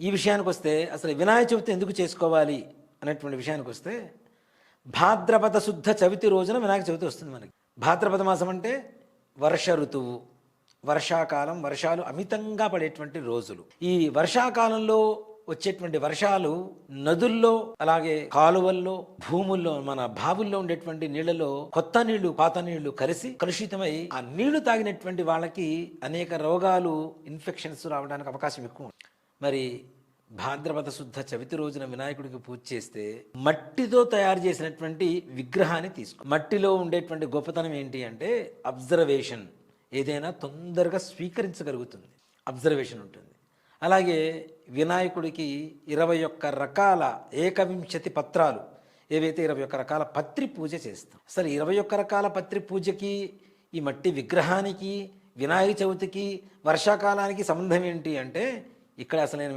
ఈ విషయానికి వస్తే అసలు వినాయక చవితి ఎందుకు చేసుకోవాలి అనేటువంటి విషయానికి వస్తే భాద్రపద శుద్ధ చవితి రోజున వినాయక చవితి వస్తుంది మనకి. భాద్రపద మాసం అంటే వర్ష ఋతువు వర్షాకాలం వర్షాలు అమితంగా పడేటువంటి రోజులు. ఈ వర్షాకాలంలో వచ్చేటువంటి వర్షాలు నదుల్లో అలాగే కాలువల్లో భూముల్లో మన బావుల్లో ఉండేటువంటి నీళ్ళలో కొత్త నీళ్ళు పాత నీళ్ళు కలిసి కలుషితమై ఆ నీళ్ళు తాగినటువంటి వాళ్ళకి అనేక రోగాలు ఇన్ఫెక్షన్స్ రావడానికి అవకాశం ఎక్కువ మరి భాద్రపద శుద్ధ చవితి రోజున వినాయకుడికి పూజ చేస్తే మట్టితో తయారు చేసినటువంటి విగ్రహాన్ని తీసుకో మట్టిలో ఉండేటువంటి గొప్పతనం ఏంటి అంటే అబ్జర్వేషన్. ఏదైనా తొందరగా స్వీకరించగలుగుతుంది. అబ్జర్వేషన్ ఉంటుంది. అలాగే వినాయకుడికి ఇరవై ఒక్క రకాల ఏకవింశతి పత్రాలు. ఏవైతే ఇరవై ఒక్క రకాల పత్రి పూజ చేస్తాం. అసలు ఇరవై ఒక్క రకాల పత్రి పూజకి ఈ మట్టి విగ్రహానికి వినాయక చవితికి వర్షాకాలానికి సంబంధం ఏంటి అంటే ఇక్కడ అసలైన విషయం